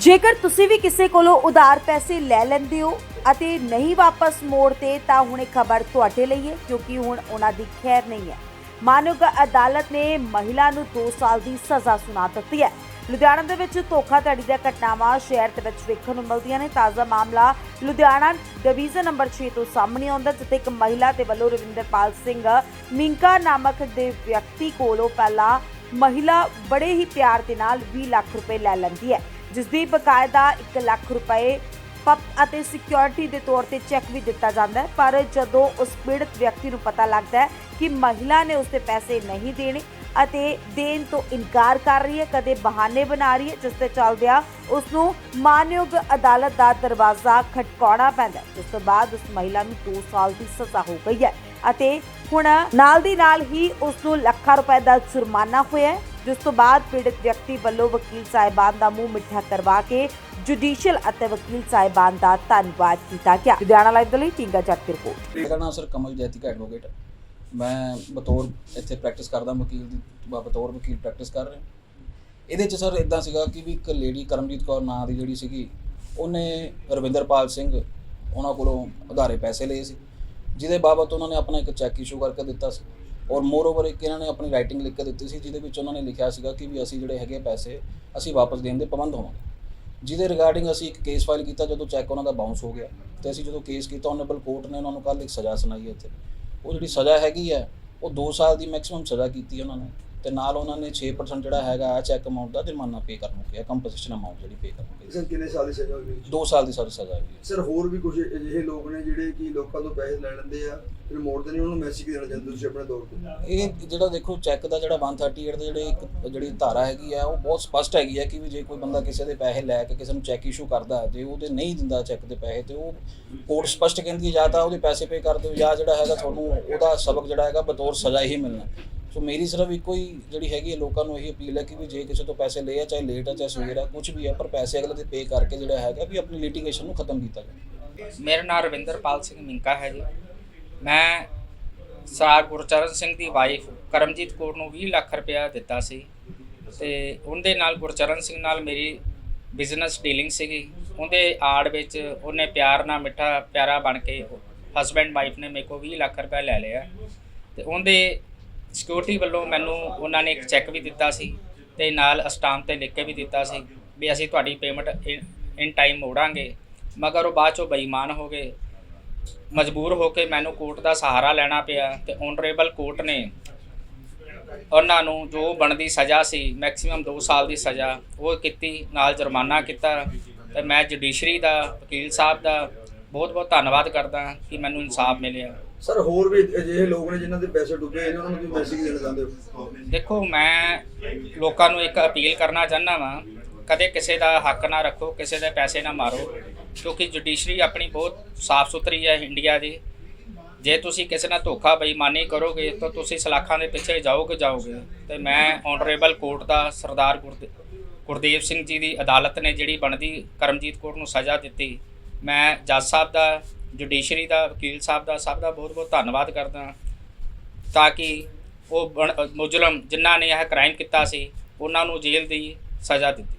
ਜੇਕਰ ਤੁਸੀਂ ਵੀ ਕਿਸੇ ਕੋਲੋਂ ਉਧਾਰ ਪੈਸੇ ਲੈ ਲੈਂਦੇ ਹੋ ਅਤੇ ਨਹੀਂ ਵਾਪਸ ਮੋੜਦੇ ਤਾਂ ਹੁਣ ਇਹ ਖਬਰ ਤੁਹਾਡੇ ਲਈ ਹੈ ਕਿਉਂਕਿ ਹੁਣ ਉਹਨਾਂ ਦੀ ਖੈਰ ਨਹੀਂ ਹੈ। ਮਾਨਯੋਗ ਅਦਾਲਤ ਨੇ ਮਹਿਲਾ ਨੂੰ 2 ਸਾਲ ਦੀ ਸਜ਼ਾ ਸੁਣਾ ਦਿੱਤੀ ਹੈ। ਲੁਧਿਆਣਾ ਦੇ ਵਿੱਚ ਧੋਖਾਧੜੀ ਦੀਆਂ ਘਟਨਾਵਾਂ ਸ਼ਹਿਰ ਦੇ ਵਿੱਚ ਵੇਖਣ ਨੂੰ ਮਿਲਦੀਆਂ ਨੇ। ਤਾਜ਼ਾ ਮਾਮਲਾ ਲੁਧਿਆਣਾ ਡਿਵੀਜ਼ਨ ਨੰਬਰ 6 ਤੋਂ ਸਾਹਮਣੇ ਆਉਂਦਾ ਜਿੱਥੇ ਇੱਕ ਮਹਿਲਾ ਦੇ ਵੱਲੋਂ ਰਵਿੰਦਰਪਾਲ ਸਿੰਘ ਮਿੰਕਾ ਨਾਮਕ ਦੇ ਵਿਅਕਤੀ ਕੋਲੋਂ ਪਹਿਲਾਂ ਮਹਿਲਾ ਬੜੇ ਹੀ ਪਿਆਰ ਦੇ ਨਾਲ 20 ਲੱਖ ਰੁਪਏ ਲੈ ਲੈਂਦੀ ਹੈ। ਜਿਸ ਦੀ ਬਕਾਇਦਾ 1 ਲੱਖ ਰੁਪਏ ਪਪ ਅਤੇ ਸਿਕਿਉਰਿਟੀ ਦੇ ਤੌਰ ਤੇ ਚੈੱਕ ਵੀ ਦਿੱਤਾ ਜਾਂਦਾ ਹੈ। ਪਰ ਜਦੋਂ ਉਸ ਪੀੜਤ ਵਿਅਕਤੀ ਨੂੰ ਪਤਾ ਲੱਗਦਾ ਹੈ ਕਿ ਮਹਿਲਾ ਨੇ ਉਸਦੇ ਪੈਸੇ ਨਹੀਂ ਦੇਣੇ ਅਤੇ ਦੇਣ ਤੋਂ ਇਨਕਾਰ ਕਰ ਰਹੀ ਹੈ, ਕਦੇ ਬਹਾਨੇ ਬਣਾ ਰਹੀ ਹੈ, ਜਿਸ ਤੇ ਚੱਲਦਿਆਂ ਉਸ ਨੂੰ ਮਾਨਯੋਗ ਅਦਾਲਤ ਦਾ ਦਰਵਾਜ਼ਾ ਖਟਕਾਉਣਾ ਪੈਂਦਾ ਜਿਸ ਤੋਂ ਬਾਅਦ ਉਸ ਮਹਿਲਾ ਨੂੰ 2 ਸਾਲ ਦੀ ਸਜ਼ਾ ਹੋ ਗਈ ਹੈ ਅਤੇ ਹੁਣ ਨਾਲ ਦੀ ਨਾਲ ਹੀ ਉਸ ਨੂੰ ਲੱਖਾਂ ਰੁਪਏ ਦਾ ਜੁਰਮਾਨਾ ਹੋਇਆ ਜਿਸ ਤੋਂ ਬਾਅਦ ਪੀੜਤ ਵਿਅਕਤੀ ਵੱਲੋਂ ਵਕੀਲ ਸਾਹਿਬਾਨ ਦਾ ਮੂੰਹ ਮਿੱਠਾ ਕਰਵਾ ਕੇ ਜੁਡੀਸ਼ੀਅਲ ਅਤੇ ਵਕੀਲ ਸਾਹਿਬਾਨ ਦਾ ਧੰਨਵਾਦ ਕੀਤਾ ਗਿਆ। ਲੁਧਿਆਣਾ ਲਾਈਵ ਦੇ ਲਈ ਟਿੰਗਾ ਜੱਟ ਦੀ ਰਿਪੋਰਟ। ਮੇਰਾ ਨਾਮ ਸਰ ਕਮਲ ਜੈਤਿਕ ਐਡਵੋਕੇਟ ਮੈਂ ਬਤੌਰ ਇੱਥੇ ਪ੍ਰੈਕਟਿਸ ਕਰਦਾ ਵਕੀਲ ਦੀ ਬਤੌਰ ਵਕੀਲ ਪ੍ਰੈਕਟਿਸ ਕਰ ਰਿਹਾ। ਇਹਦੇ ਚ ਸਰ ਇਦਾਂ ਸੀਗਾ ਕਿ ਵੀ ਇੱਕ ਲੇਡੀ ਕਰਮਜੀਤ ਕੌਰ ਨਾਂ ਦੀ ਜਿਹੜੀ ਸੀਗੀ, ਉਹਨੇ ਰਵਿੰਦਰਪਾਲ ਸਿੰਘ, ਉਹਨਾਂ ਕੋਲੋਂ ਉਧਾਰੇ ਪੈਸੇ ਲਏ ਸੀ। ਜਿਹਦੇ ਬਾਬਤ ਉਹਨਾਂ ਨੇ ਆਪਣਾ ਇੱਕ ਚੈੱਕ ਇਸ਼ੂ ਕਰਕੇ ਦਿੱਤਾ ਸੀ। ਔਰ ਮੋਰ ਓਵਰ ਇੱਕ ਇਹਨਾਂ ਨੇ ਆਪਣੀ ਰਾਈਟਿੰਗ ਲਿਖ ਕੇ ਦਿੱਤੀ ਸੀ, ਜਿਹਦੇ ਵਿੱਚ ਉਹਨਾਂ ਨੇ ਲਿਖਿਆ ਸੀਗਾ ਕਿ ਵੀ ਅਸੀਂ ਜਿਹੜੇ ਹੈਗੇ ਪੈਸੇ, ਅਸੀਂ ਵਾਪਸ ਦੇਣ ਦੇ ਪਾਬੰਦ ਹੋਵਾਂਗੇ। ਜਿਹਦੇ ਰਿਗਾਰਡਿੰਗ ਅਸੀਂ ਇੱਕ ਕੇਸ ਫਾਈਲ ਕੀਤਾ, ਜਦੋਂ ਚੈੱਕ ਉਹਨਾਂ ਦਾ ਬਾਉਂਸ ਹੋ ਗਿਆ। ਤੇ ਅਸੀਂ ਜਦੋਂ ਕੇਸ ਕੀਤਾ ਆਨਰੇਬਲ ਕੋਰਟ ਨੇ ਉਹਨਾਂ ਨੂੰ ਕੱਲ੍ਹ ਇੱਕ ਸਜ਼ਾ ਸੁਣਾਈ ਹੈ ਇੱਥੇ। ਉਹ ਜਿਹੜੀ ਸਜ਼ਾ ਹੈਗੀ ਹੈ, ਉਹ 2 ਸਾਲ ਦੀ ਮੈਕਸਿਮਮ ਸਜ਼ਾ ਕੀਤੀ ਉਹਨਾਂ ਨੇ। ਤੇ ਨਾਲ ਉਹਨਾਂ ਨੇ 6% ਜਿਹੜਾ ਹੈਗਾ ਚੈੱਕ ਅਮਾਉਂਟ ਦਾ ਜੁਰਮਾਨਾ ਪੇ ਕਰਨ ਨੂੰ ਕਿਹਾ ਕੰਪਨਸੇਸ਼ਨ ਅਮਾਉਂਟ ਜਿਹੜੀ ਪੇ ਕਰਨ ਨੂੰ ਸਰ ਕਿੰਨੇ ਸਾਲ ਦੀ ਸਜ਼ਾ ਹੋਈ 2 ਸਾਲ ਦੀ ਸਾਰੀ ਸਜ਼ਾ ਹੈਗੀ ਹੈ। ਸਰ ਹੋਰ ਵੀ ਕੁਝ ਅਜਿਹੇ ਲੋਕ ਨੇ ਜਿਹੜੇ ਕਿ ਲੋਕਾਂ ਤੋਂ ਪੈਸੇ ਲੈ ਲੈਂਦੇ ਆ ਫਿਰ ਮੋੜਦੇ ਨਹੀਂ ਉਹਨਾਂ ਨੂੰ ਮੈਸੇਜ ਦੇਣਾ ਚਾਹੁੰਦੇ ਤੁਸੀਂ ਆਪਣੇ ਤੌਰ ਤੇ? ਇਹ ਜਿਹੜਾ ਦੇਖੋ ਚੈੱਕ ਦਾ ਜਿਹੜਾ 138 ਦੇ ਜਿਹੜੇ ਇੱਕ ਜਿਹੜੀ ਧਾਰਾ ਹੈਗੀ ਆ ਉਹ ਬਹੁਤ ਸਪਸ਼ਟ ਹੈਗੀ ਆ ਕਿ ਵੀ ਜੇ ਕੋਈ ਬੰਦਾ ਕਿਸੇ ਦੇ ਪੈਸੇ ਲੈ ਕੇ ਕਿਸੇ ਨੂੰ ਚੈੱਕ ਇਸ਼ੂ ਕਰਦਾ ਜੇ ਉਹਦੇ ਨਹੀਂ ਦਿੰਦਾ ਚੈੱਕ ਦੇ ਪੈਸੇ ਤੇ ਉਹ ਕੋਰਟ ਸਪਸ਼ਟ ਕਹਿੰਦੀ ਹੈ ਜਾਂ ਤਾਂ ਉਹਦੇ ਪੈਸੇ ਪੇ ਕਰ ਦਿਓ ਜਾਂ ਜਿਹੜਾ ਹੈਗਾ ਤੁਹਾਨੂੰ ਉਹਦਾ ਸਬਕ ਜਿਹੜਾ ਹੈਗਾ ਬਤੌਰ ਸਜ਼ਾ ਹੀ ਮਿਲਣਾ। ਸੋ ਮੇਰੀ ਸਿਰਫ ਇੱਕੋ ਹੀ ਜਿਹੜੀ ਹੈਗੀ ਹੈ ਲੋਕਾਂ ਨੂੰ ਇਹੀ ਅਪੀਲ ਹੈ ਕਿ ਵੀ ਜੇ ਕਿਸੇ ਤੋਂ ਪੈਸੇ ਲਏ ਆ, ਚਾਹੇ ਲੇਟ ਆ, ਚਾਹੇ ਸਵੇਰ ਆ ਕੁਝ ਵੀ ਆ, ਪਰ ਪੈਸੇ ਅਗਲੇ ਦੇ ਪੇ ਕਰਕੇ ਜਿਹੜਾ ਹੈਗਾ ਵੀ ਆਪਣੀ ਲਿਟੀਗੇਸ਼ਨ ਨੂੰ ਖਤਮ ਕੀਤਾ ਜਾਵੇ। ਮੇਰਾ ਨਾਮ ਰਵਿੰਦਰਪਾਲ ਸਿੰਘ ਮਿੰਕਾ ਹੈ ਜੀ। ਮੈਂ ਸਰ ਗੁਰਚਰਨ ਸਿੰਘ ਦੀ ਵਾਈਫ ਕਰਮਜੀਤ ਕੌਰ ਨੂੰ 20 ਲੱਖ ਰੁਪਇਆ ਦਿੱਤਾ ਸੀ ਤੇ ਉਹਦੇ ਨਾਲ ਗੁਰਚਰਨ ਸਿੰਘ ਨਾਲ ਮੇਰੀ ਬਿਜ਼ਨਸ ਡੀਲਿੰਗ ਸੀਗੀ। ਉਹਦੇ ਆੜ ਵਿੱਚ ਉਹਨੇ ਪਿਆਰ ਨਾਲ ਮਿੱਠਾ ਪਿਆਰਾ ਬਣ ਕੇ ਹਸਬੈਂਡ ਵਾਈਫ ਨੇ ਮੇਰੇ ਕੋਲ 20 ਲੱਖ ਰੁਪਇਆ ਲੈ ਲਿਆ। ਤੇ ਉਹਦੇ ਸਿਕਿਉਰਿਟੀ ਵੱਲੋਂ ਮੈਨੂੰ ਉਹਨਾਂ ਨੇ ਇੱਕ ਚੈੱਕ ਵੀ ਦਿੱਤਾ ਸੀ ਤੇ ਨਾਲ ਸਟਾਂਪ ਤੇ ਲਿਖ ਕੇ ਵੀ ਦਿੱਤਾ ਸੀ ਵੀ ਅਸੀਂ ਤੁਹਾਡੀ ਪੇਮੈਂਟ ਇਨ ਟਾਈਮ ਮੋੜਾਂਗੇ। ਮਗਰ ਉਹ ਬਾਅਦ ਚੋਂ ਬੇਈਮਾਨ ਹੋ ਗਏ। ਮਜਬੂਰ ਹੋ ਕੇ ਮੈਨੂੰ ਕੋਰਟ ਦਾ ਸਹਾਰਾ ਲੈਣਾ ਪਿਆ ਤੇ ਓਨਰੇਬਲ ਕੋਰਟ ਨੇ ਉਹਨਾਂ ਨੂੰ ਜੋ ਬਣਦੀ ਸਜ਼ਾ ਸੀ ਮੈਕਸਿਮਮ 2 ਸਾਲ ਦੀ ਸਜ਼ਾ, ਉਹ ਕੀਤੀ, ਨਾਲ ਜੁਰਮਾਨਾ ਕੀਤਾ ਤੇ ਮੈਂ ਜੁਡੀਸ਼ਰੀ ਦਾ, ਵਕੀਲ ਸਾਹਿਬ ਦਾ ਬਹੁਤ ਬਹੁਤ ਧੰਨਵਾਦ ਕਰਦਾ ਕਿ ਮੈਨੂੰ ਇਨਸਾਫ ਮਿਲਿਆ। ਸਰ, ਹੋਰ ਵੀ ਅਜਿਹੇ ਲੋਕ ਨੇ ਜਿਨ੍ਹਾਂ ਦੇ ਪੈਸੇ ਡੁੱਬੇ ਇਹਨਾਂ ਨੂੰ ਤੁਸੀਂ ਮੈਸੇਜ ਦੇਣਾ ਚਾਹੁੰਦੇ ਹੋ? ਦੇਖੋ, ਮੈਂ ਲੋਕਾਂ ਨੂੰ ਇੱਕ ਅਪੀਲ ਕਰਨਾ ਚਾਹੁੰਦਾ ਵਾਂ, ਕਦੇ ਕਿਸੇ ਦਾ ਹੱਕ ਨਾ ਰੱਖੋ, ਕਿਸੇ ਦੇ ਪੈਸੇ ਨਾ ਮਾਰੋ, ਕਿਉਂਕਿ ਜੁਡੀਸ਼ਰੀ ਆਪਣੀ ਬਹੁਤ ਸਾਫ਼ ਸੁਥਰੀ ਹੈ ਇੰਡੀਆ ਦੀ। ਜੇ ਤੁਸੀਂ ਕਿਸੇ ਨਾਲ ਧੋਖਾ, ਬੇਈਮਾਨੀ ਕਰੋਗੇ, ਤਾਂ ਤੁਸੀਂ ਸਲਾਖਾਂ ਦੇ ਪਿੱਛੇ ਜਾਓਗੇ ਜਾਓਗੇ। ਤੇ ਮੈਂ ਆਨਰੇਬਲ ਕੋਰਟ ਦਾ ਸਰਦਾਰ ਗੁਰਦੇ- ਗੁਰਦੇਵ ਸਿੰਘ ਜੀ ਦੀ ਅਦਾਲਤ ਨੇ ਜਿਹੜੀ ਬਣਦੀ ਕਰਮਜੀਤ ਕੌਰ ਨੂੰ ਸਜ਼ਾ ਦਿੱਤੀ। ਮੈਂ ਜੱਜ ਸਾਹਿਬ ਦਾ ਜੁਡੀਸ਼ਰੀ ਦਾ ਵਕੀਲ ਸਾਹਿਬ ਦਾ, ਸਭ ਦਾ ਬਹੁਤ ਬਹੁਤ ਧੰਨਵਾਦ ਕਰਦਾ ਤਾਂ ਕਿ ਉਹ ਬਣ- ਮੁਜਰਮ ਜਿਨ੍ਹਾਂ ਨੇ ਇਹ ਕ੍ਰਾਈਮ ਕੀਤਾ ਸੀ, ਉਹਨਾਂ ਨੂੰ ਜੇਲ੍ਹ ਦੀ ਸਜ਼ਾ ਦਿੱਤੀ।